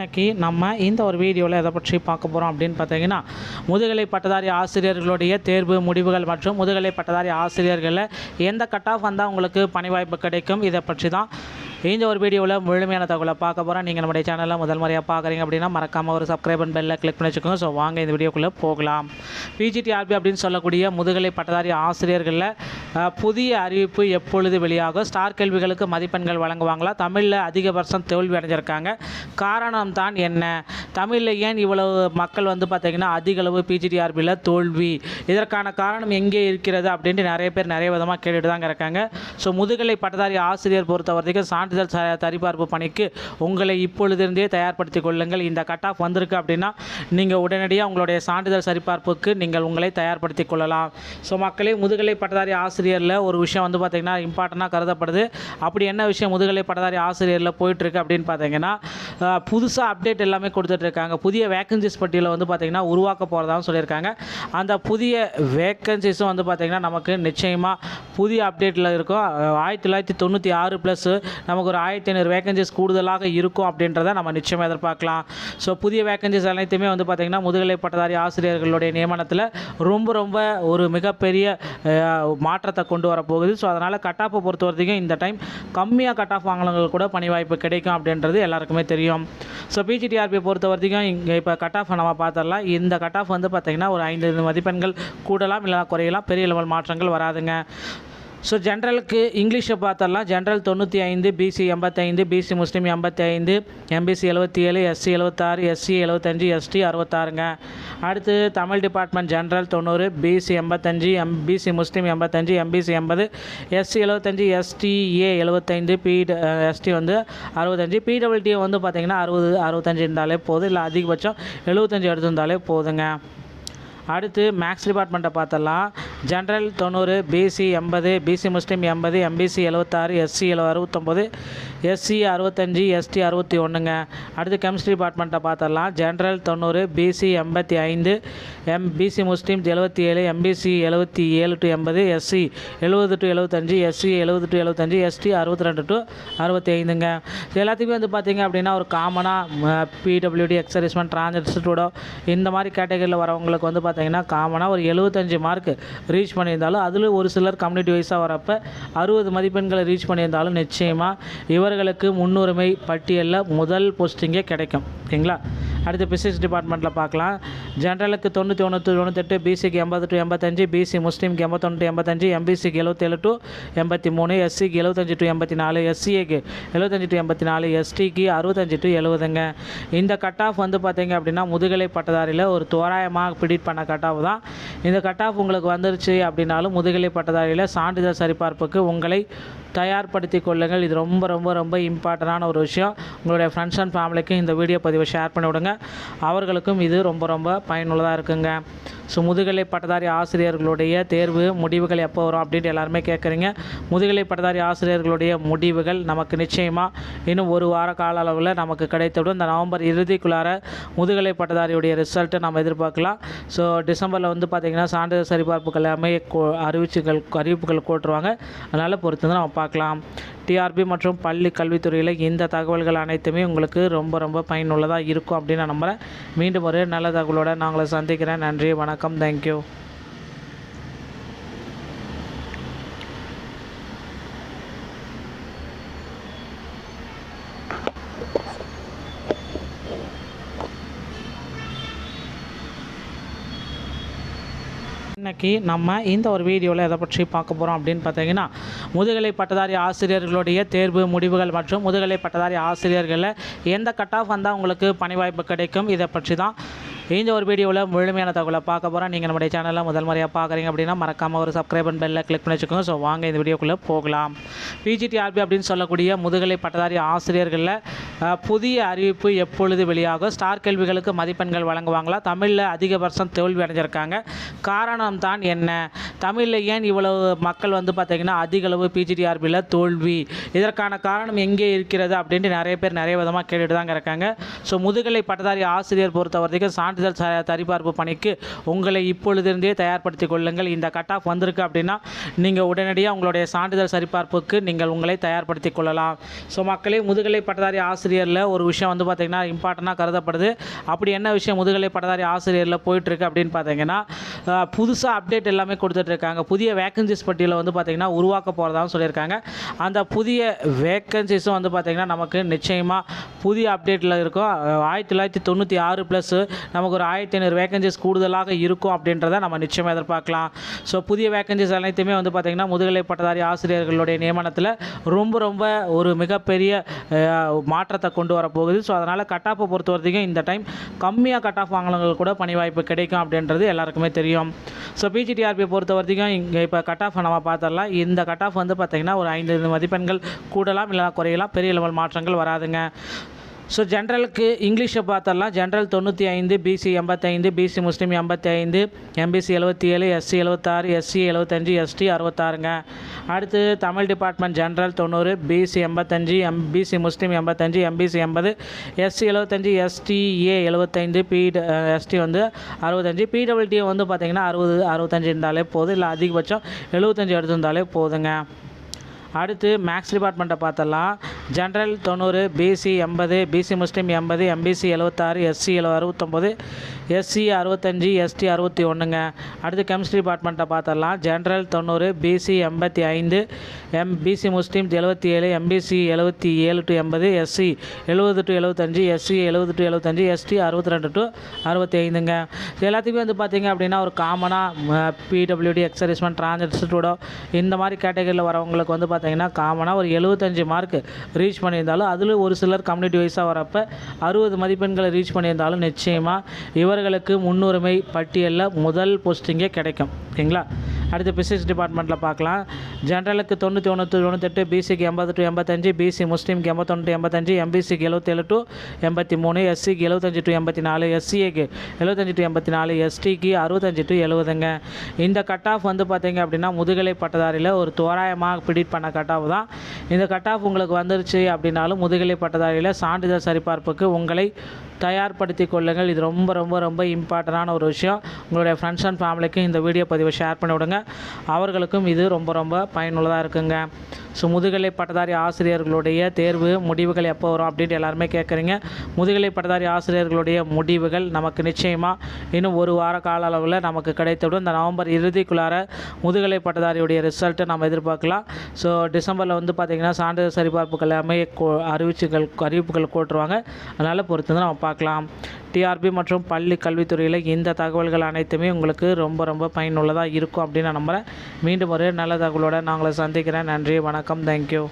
இன்றைக்கி நம்ம இந்த ஒரு வீடியோவில் எதை பற்றி பார்க்க போகிறோம் அப்படின்னு பார்த்தீங்கன்னா முதுகலை பட்டதாரி ஆசிரியர்களுடைய தேர்வு முடிவுகள் மற்றும் முதுகலை பட்டதாரி ஆசிரியர்களில் எந்த கட் ஆஃப் வந்தால் உங்களுக்கு பணி வாய்ப்பு கிடைக்கும்? இதை பற்றி தான் இந்த ஒரு வீடியோவில் முழுமையான தகவலை பார்க்க போகிறோம் நீங்கள் நம்முடைய சேனலில் முதல் முறையாக பார்க்குறீங்க அப்படின்னா மறக்காமல் ஒரு சப்ஸ்கிரைப் அண்ட் பெல்லில் கிளிக் பண்ணி வச்சுக்கோங்க ஸோ வாங்க இந்த வீடியோக்குள்ளே போகலாம். பிஜிடிஆர்பி அப்படின்னு சொல்லக்கூடிய முதுகலை பட்டதாரி ஆசிரியர்களில் புதிய அறிவிப்பு எப்பொழுது வெளியாகும்? ஸ்டார் கேள்விகளுக்கு மதிப்பெண்கள் வழங்குவாங்களா? தமிழில் அதிக வருஷம் தோல்வி அடைஞ்சிருக்காங்க. காரணம் தான் என்ன? தமிழில் ஏன் இவ்வளவு மக்கள் வந்து பார்த்திங்கன்னா அதிக அளவு பிஜிடிஆர்பியில் தோல்வி? இதற்கான காரணம் எங்கே இருக்கிறது அப்படின்ட்டு நிறைய பேர் நிறைய விதமாக கேட்டுட்டு தாங்க இருக்காங்க. ஸோ முதுகலை பட்டதாரி ஆசிரியர் பொறுத்த வரைக்கும் சான்றிதழ் ச- சரிபார்ப்பு பணிக்கு உங்களை இப்பொழுதிருந்தே தயார்படுத்திக் கொள்ளுங்கள். இந்த கட் ஆஃப் வந்திருக்கு அப்படின்னா நீங்கள் உடனடியாக உங்களுடைய சான்றிதழ் சரிபார்ப்புக்கு நீங்கள் உங்களை தயார்படுத்திக் கொள்ளலாம். ஸோ மக்களே முதுகலை பட்டதாரி ஆசிரியரில் ஒரு விஷயம் வந்து பார்த்திங்கன்னா இம்பார்ட்டண்ட்டாக கருதப்படுது. அப்படி என்ன விஷயம் முதுகலை பட்டதாரி ஆசிரியரில் போயிட்டுருக்கு அப்படின்னு பார்த்தீங்கன்னா புதுசாக அப்டேட் எல்லாமே கொடுத்துட்ருக்காங்க புதிய வேக்கன்சிஸ் பட்டியலில் வந்து பார்த்திங்கன்னா உருவாக்க போகிறதாகவும் சொல்லியிருக்காங்க. அந்த புதிய வேக்கன்சிஸும் வந்து பார்த்திங்கன்னா நமக்கு நிச்சயமாக புதிய அப்டேட்டில் இருக்கும். ஆயிரத்தி தொள்ளாயிரத்தி தொண்ணூற்றி ஆறு ப்ளஸ் நமக்கு ஒரு ஆயிரத்தி ஐநூறு வேக்கன்சிஸ் கூடுதலாக இருக்கும் அப்படின்றத நம்ம நிச்சயமாக எதிர்பார்க்கலாம். ஸோ புதிய வேக்கன்சிஸ் அனைத்துமே வந்து பார்த்திங்கன்னா முதுகலை பட்டதாரி ஆசிரியர்களுடைய நியமனத்தில் ரொம்ப ரொம்ப ஒரு மிகப்பெரிய மாற்றத்தை கொண்டு வரப்போகுது. ஸோ அதனால் கட் ஆஃபை பொறுத்த வரைக்கும் இந்த டைம் கம்மியாக கட் ஆஃப் வாங்கினவங்களுக்கு கூட பணி வாய்ப்பு கிடைக்கும் அப்படின்றது எல்லாருக்குமே தெரியும். ஸோ பிஜிடிஆர்பியை பொறுத்த வரைக்கும் இங்கே இப்போ கட் ஆஃப் நம்ம பார்த்துடலாம். இந்த கட் ஆஃப் வந்து பார்த்திங்கன்னா ஒரு ஐந்து மதிப்பெண்கள் கூடலாம் இல்லைனா குறையலாம். பெரிய லெவல் மாற்றங்கள் வராதுங்க. ஸோ ஜென்ரலுக்கு இங்கிலீஷை பார்த்தரலாம் ஜென்ரல் தொண்ணூற்றி ஐந்து பிசி எண்பத்தைந்து பிசி முஸ்லீம் எண்பத்தி ஐந்து எம்பிசி எழுபத்தி ஏழு எஸ்சி எழுபத்தாறு எஸ்சி எழுபத்தஞ்சு எஸ்டி அறுபத்தாறுங்க அடுத்து தமிழ் டிபார்ட்மெண்ட் ஜென்ரல் தொண்ணூறு பிசி எண்பத்தஞ்சு எம் பிசி முஸ்லீம் எண்பத்தஞ்சு எம்பிசி எண்பது எஸ்சி எழுபத்தஞ்சு எஸ்டிஏ எழுபத்தைந்து பி எஸ்டி வந்து அறுபத்தஞ்சு பிடபிள்யூடி வந்து பார்த்திங்கன்னா அறுபது அறுபத்தஞ்சு இருந்தாலே போதும் இல்லை அதிகபட்சம் எழுபத்தஞ்சு எடுத்திருந்தாலே போதுங்க. அடுத்து மேக்ஸ் டிபார்ட்மெண்ட்டை பார்த்தலாம். ஜென்ரல் தொண்ணூறு பிசி எண்பது பிசி முஸ்லீம் எண்பது எம்பிசி எழுபத்தாறு எஸ்சி எழு அறுபத்தொம்போது எஸ்சி அறுபத்தஞ்சி எஸ்டி அறுபத்தி ஒன்றுங்க அடுத்து கெமிஸ்ட்ரி டிபார்ட்மெண்ட்டை பார்த்துடலாம் ஜென்ரல் தொண்ணூறு பிசி எண்பத்தி ஐந்து எம் பிசி முஸ்லீம் எழுபத்தி ஏழு எம்பிசி எழுபத்தி ஏழு டு எண்பது எஸ்சி எழுபது டு எழுபத்தஞ்சு எஸ்சி எழுபது டு எழுபத்தஞ்சு எஸ்டி அறுபத்தி ரெண்டு டு அறுபத்தி ஐந்துங்க இது எல்லாத்துக்குமே வந்து பார்த்தீங்க அப்படின்னா ஒரு காமனாக பிடபிள்யூடி எக்ஸரிஸ்மெண்ட் டிரான்ஸ்டூடோ இந்த மாதிரி கேட்டகரியில் வரவங்களுக்கு வந்து பார்த்தீங்கன்னா காமனாக ஒரு எழுபத்தஞ்சு மார்க்கு ரீச் பண்ணியிருந்தாலும் அதில் ஒரு சிலர் கம்யூனிட்டி வைஸாக வரப்போ அறுபது மதிப்பெண்களை ரீச் பண்ணியிருந்தாலும் நிச்சயமாக இவர்களுக்கு முன்னுரிமை பட்டியலில் முதல் போஸ்டிங்கே கிடைக்கும். ஓகேங்களா? அடுத்து பிசிக்ஸ் டிபார்ட்மெண்ட்டில் பார்க்கலாம். ஜென்ரலுக்கு தொண்ணூற்றி ஒன்று தொண்ணூத்தெட்டு பிசிக்கு எண்பது டு எண்பத்தஞ்சு பிசி முஸ்லீம்க்கு எண்பத்தொன்று டு எண்பத்தஞ்சு எம்பிசிக்கு எழுபத்தேழு டு எண்பத்தி மூணு எஸ்சிக்கு எழுபத்தஞ்சு டு எண்பத்தி நாலு எஸ்சிஏக்கு எழுபத்தஞ்சு டு எண்பத்தி நாலு எஸ்டிக்கு அறுபத்தஞ்சு டு எழுபதுங்க இந்த கட் ஆஃப் வந்து பார்த்தீங்க அப்படின்னா முதுகலை பட்டதாரியில் ஒரு தோராயமாக பிடிட் பண்ண கட் ஆஃப் தான். இந்த கட் ஆஃப் உங்களுக்கு வந்துருச்சு அப்படின்னாலும் முதுகலை பட்டதாரியில் சான்றிதழ் சரிபார்ப்புக்கு உங்களை தயார்படுத்தி கொள்ளுங்கள். இது ரொம்ப ரொம்ப ரொம்ப இம்பார்ட்டண்டான ஒரு விஷயம். உங்களுடைய ஃப்ரெண்ட்ஸ் அண்ட் ஃபேமிலிக்கும் இந்த வீடியோ பதிவை ஷேர் பண்ணி விடுங்க அவர்களுக்கும் இது ரொம்ப ரொம்ப பயனுள்ளதாக இருக்குங்க. ஸோ முதுகலை பட்டதாரி ஆசிரியர்களுடைய தேர்வு முடிவுகள் எப்போ வரும் அப்படின்ட்டு எல்லாருமே கேட்குறீங்க. முதுகலை பட்டதாரி ஆசிரியர்களுடைய முடிவுகள் நமக்கு நிச்சயமாக இன்னும் ஒரு வார கால அளவில் நமக்கு கிடைத்துவிடும். இந்த நவம்பர் இறுதிக்குள்ளார முதுகலை பட்டதாரியுடைய ரிசல்ட்டை நம்ம எதிர்பார்க்கலாம். ஸோ டிசம்பரில் வந்து பார்த்திங்கன்னா சான்றிதழ் சரிபார்ப்புகள் எல்லாமே கோ- அறிவிச்சுகள் அறிவிப்புகள் போட்டுருவாங்க அதனால் பொறுத்து வந்து நம்ம பார்க்கலாம். டிஆர்பி மற்றும் பள்ளி கல்வித்துறையில் இந்த தகவல்கள் அனைத்துமே உங்களுக்கு ரொம்ப ரொம்ப பயனுள்ளதாக இருக்கும் அப்படின்னு நான் நம்புகிறேன் மீண்டும் ஒரு நல்ல தகவலோடு நாங்களை சந்திக்கிறேன். நன்றி வணக்கம். தேங்க்யூ இன்னைக்கு நம்ம இந்த ஒரு வீடியோவில் எதை பற்றி பார்க்க போகிறோம் அப்படின்னு பார்த்தீங்கன்னா முதுகலை பட்டதாரி ஆசிரியர்களுடைய தேர்வு முடிவுகள் மற்றும் முதுகலை பட்டதாரி ஆசிரியர்களில் எந்த கட் ஆஃப் வந்தால் உங்களுக்கு பணி வாய்ப்பு கிடைக்கும்? இதை பற்றி தான் இந்த ஒரு வீடியோவில் முழுமையான தகவலை பார்க்க போகிறோம் நீங்கள் நம்முடைய சேனலில் முதல் முறையாக பார்க்குறீங்க அப்படின்னா மறக்காமல் ஒரு சப்ஸ்கிரைப் அண்ட் பெல்லில் கிளிக் பண்ணி வச்சுக்கோங்க. ஸோ வாங்க இந்த வீடியோக்குள்ளே போகலாம். பிஜிடிஆர்பி அப்படின்னு சொல்லக்கூடிய முதுகலை பட்டதாரி ஆசிரியர்களில் புதிய அறிவிப்பு எப்பொழுது வெளியாகும்? ஸ்டார் கேள்விகளுக்கு மதிப்பெண்கள் வழங்குவாங்களா? தமிழில் அதிகபட்சம் தோல்வி அடைஞ்சிருக்காங்க. காரணம் தான் என்ன? தமிழில் ஏன் இவ்வளவு மக்கள் வந்து பார்த்திங்கன்னா அதிக அளவு பிஜிடிஆர்பியில் தோல்வி? இதற்கான காரணம் எங்கே இருக்கிறது? அப்படின்ட்டு நிறைய பேர் நிறைய விதமாக கேட்டுட்டு தாங்க இருக்காங்க. ஸோ முதுகலை பட்டதாரி ஆசிரியர் பொறுத்த வரைக்கும் சான்று சான்றிதழ் சரிபார்ப்பு பணிக்கு உங்களை இப்பொழுதிருந்தே தயார்படுத்திக் கொள்ளுங்கள். இந்த கட் ஆஃப் வந்திருக்கு அப்படின்னா நீங்கள் உடனடியாக உங்களுடைய சான்றிதழ் சரிபார்ப்புக்கு நீங்கள் உங்களை தயார்படுத்திக் கொள்ளலாம். ஸோ மக்களே முதுகலை பட்டதாரி ஆசிரியரில் ஒரு விஷயம் வந்து பார்த்திங்கன்னா இம்பார்ட்டண்ட்டாக கருதப்படுது. அப்படி என்ன விஷயம் முதுகலை பட்டதாரி ஆசிரியரில் போயிட்டுருக்கு அப்படின்னு பார்த்தீங்கன்னா புதுசாக அப்டேட் எல்லாமே கொடுத்துட்ருக்காங்க புதிய வேக்கன்சிஸ் பட்டியலில் வந்து பார்த்திங்கன்னா உருவாக்க போகிறதாகவும் சொல்லியிருக்காங்க. அந்த புதிய வேக்கன்சிஸும் வந்து பார்த்திங்கன்னா நமக்கு நிச்சயமாக புதிய அப்டேட்டில் இருக்கும். ஆயிரத்தி தொள்ளாயிரத்தி தொண்ணூற்றி ஆறு ப்ளஸ் நமக்கு ஒரு ஆயிரத்தி ஐநூறு வேகன்சிஸ் கூடுதலாக இருக்கும் அப்படின்றத நம்ம நிச்சயமாக எதிர்பார்க்கலாம். ஸோ புதிய வேக்கன்சிஸ் அனைத்துமே வந்து பார்த்திங்கன்னா முதுகலை பட்டதாரி ஆசிரியர்களுடைய நியமனத்தில் ரொம்ப ரொம்ப ஒரு மிகப்பெரிய மாற்றத்தை கொண்டு வரப்போகுது. ஸோ அதனால் கட் ஆஃபை பொறுத்த வரைக்கும் இந்த டைம் கம்மியாக கட் ஆஃப் வாங்கினவங்களுக்கு கூட பணி வாய்ப்பு கிடைக்கும் அப்படின்றது எல்லாருக்குமே தெரியும். ஸோ பிஜிடிஆர்பி பொறுத்த வரைக்கும் இங்கே இப்போ கட் ஆஃப் நம்ம பார்த்துடலாம் இந்த கட் ஆஃப் வந்து பார்த்திங்கன்னா ஒரு ஐந்து மதிப்பெண்கள் கூடலாம் இல்லை குறையலாம். பெரிய லெவல் மாற்றங்கள் வராதுங்க. ஸோ ஜென்ரலுக்கு இங்கிலீஷை பார்த்தரலாம் ஜென்ரல் தொண்ணூற்றி ஐந்து பிசி எண்பத்தைந்து பிசி முஸ்லீம் எண்பத்தி ஐந்து எம்பிசி எழுபத்தி ஏழு எஸ்சி எழுபத்தாறு எஸ்சி எழுபத்தஞ்சு எஸ்டி அறுபத்தாறுங்க அடுத்து தமிழ் டிபார்ட்மெண்ட் ஜென்ரல் தொண்ணூறு பிசி எண்பத்தஞ்சு எம் பிசி முஸ்லீம் எண்பத்தஞ்சு எம்பிசி எண்பது எஸ்சி எழுபத்தஞ்சு எஸ்டிஏ எழுபத்தைந்து பி எஸ்டி வந்து அறுபத்தஞ்சு பிடபிள்டி வந்து பார்த்திங்கன்னா அறுபது அறுபத்தஞ்சு இருந்தாலே போதும். இல்லை அதிகபட்சம் எழுபத்தஞ்சு எடுத்திருந்தாலே போதுங்க. அடுத்து மேக்ஸ் டிபார்ட்மெண்ட்டை பார்த்தலாம் ஜென்ரல் தொண்ணூறு பிசி எண்பது பிசி முஸ்லீம் எண்பது எம்பிசி எழுபத்தாறு எஸ்சி எழு அறுபத்தொம்போது எஸ்சி அறுபத்தஞ்சி எஸ்டி அறுபத்தி ஒன்றுங்க அடுத்து கெமிஸ்ட்ரி டிபார்ட்மெண்ட்டை பார்த்துடலாம். ஜென்ரல் தொண்ணூறு பிசி எண்பத்தி ஐந்து எம் பிசி முஸ்லீம் எழுபத்தி ஏழு எம்பிசி எழுபத்தி ஏழு டு எண்பது எஸ்சி எழுபது டு எழுபத்தஞ்சி எஸ்சி எழுபது டு எழுபத்தஞ்சி எஸ்டி அறுபத்தி ரெண்டு டு அறுபத்தி ஐந்துங்க. இது வந்து பார்த்திங்க அப்படின்னா ஒரு காமனாக பிடபிள்யூடி எக்ஸரிஸ்மெண்ட் டிரான்ஸ்டியூடோ இந்த மாதிரி கேட்டகரியில் வரவங்களுக்கு வந்து பார்த்திங்கன்னா காமனாக ஒரு எழுபத்தஞ்சு மார்க் ரீச் பண்ணியிருந்தாலும் அதில் ஒரு சிலர் கம்யூனிட்டி வைஸாக வரப்போ அறுபது மதிப்பெண்களை ரீச் பண்ணியிருந்தாலும் நிச்சயமாக இவர் அவர்களுக்கு முன்னுரிமை பட்டியலில் முதல் போஸ்டிங்கே கிடைக்கும். ஓகேங்களா அடுத்து பிசிக்ஸ் டிபார்ட்மெண்ட்டில் பார்க்கலாம். ஜென்ரலுக்கு தொண்ணூற்றி ஒன்று தொண்ணூத்தெட்டு பிசிக்கு எண்பது டு எண்பத்தஞ்சு பிசி முஸ்லீம்க்கு எண்பத்தொன்று எண்பத்தஞ்சு எம்பிசிக்கு எழுபத்தேழு டு எண்பத்தி மூணு எஸ்சிக்கு எழுபத்தஞ்சு டு எண்பத்தி நாலு எஸ்சிஏக்கு எழுபத்தஞ்சு டு எண்பத்தி நாலு எஸ்டிக்கு அறுபத்தஞ்சு டு எழுபதுங்க இந்த கட் ஆஃப் வந்து பார்த்தீங்க அப்படின்னா முதுகலை பட்டதாரியில் ஒரு தோராயமாக பிடிட் பண்ண கட் ஆஃப் தான். இந்த கட் ஆஃப் உங்களுக்கு வந்துருச்சு அப்படின்னாலும் முதுகலை பட்டதாரியில் சான்றிதழ் சரிபார்ப்புக்கு உங்களை தயார்படுத்தி கொள்ளுங்கள். இது ரொம்ப ரொம்ப ரொம்ப இம்பார்ட்டண்டான ஒரு விஷயம். உங்களுடைய ஃப்ரெண்ட்ஸ் அண்ட் ஃபேமிலிக்கும் இந்த வீடியோ பதிவை ஷேர் பண்ணி விடுங்க. அவர்களுக்கும் இது ரொம்ப ரொம்ப பயனுள்ளதாக இருக்குங்க. ஸோ முதுகலை பட்டதாரி ஆசிரியர்களுடைய தேர்வு முடிவுகள் எப்போ வரும் அப்படின்ட்டு எல்லாருமே கேட்குறீங்க. முதுகலை பட்டதாரி ஆசிரியர்களுடைய முடிவுகள் நமக்கு நிச்சயமாக இன்னும் ஒரு வார கால அளவில் நமக்கு கிடைத்துவிடும். இந்த நவம்பர் இறுதிக்குள்ளார முதுகலை பட்டதாரியுடைய ரிசல்ட்டை நம்ம எதிர்பார்க்கலாம். ஸோ டிசம்பரில் வந்து பார்த்திங்கன்னா சான்றிதழ் சரிபார்ப்புகள் எல்லாமே கோ- அறிவிச்சுகள் அறிவிப்புகள் போட்டுருவாங்க அதனால் பொறுத்து வந்து நம்ம பார்க்கலாம். டிஆர்பி மற்றும் பள்ளி கல்வித்துறையில் இந்த தகவல்கள் அனைத்துமே உங்களுக்கு ரொம்ப ரொம்ப பயனுள்ளதாக இருக்கும் அப்படின்னு நான் நம்புகிறேன் மீண்டும் ஒரு நல்ல தகவலோடு நான் உங்களை சந்திக்கிறேன். நன்றி வணக்கம். தேங்க்யூ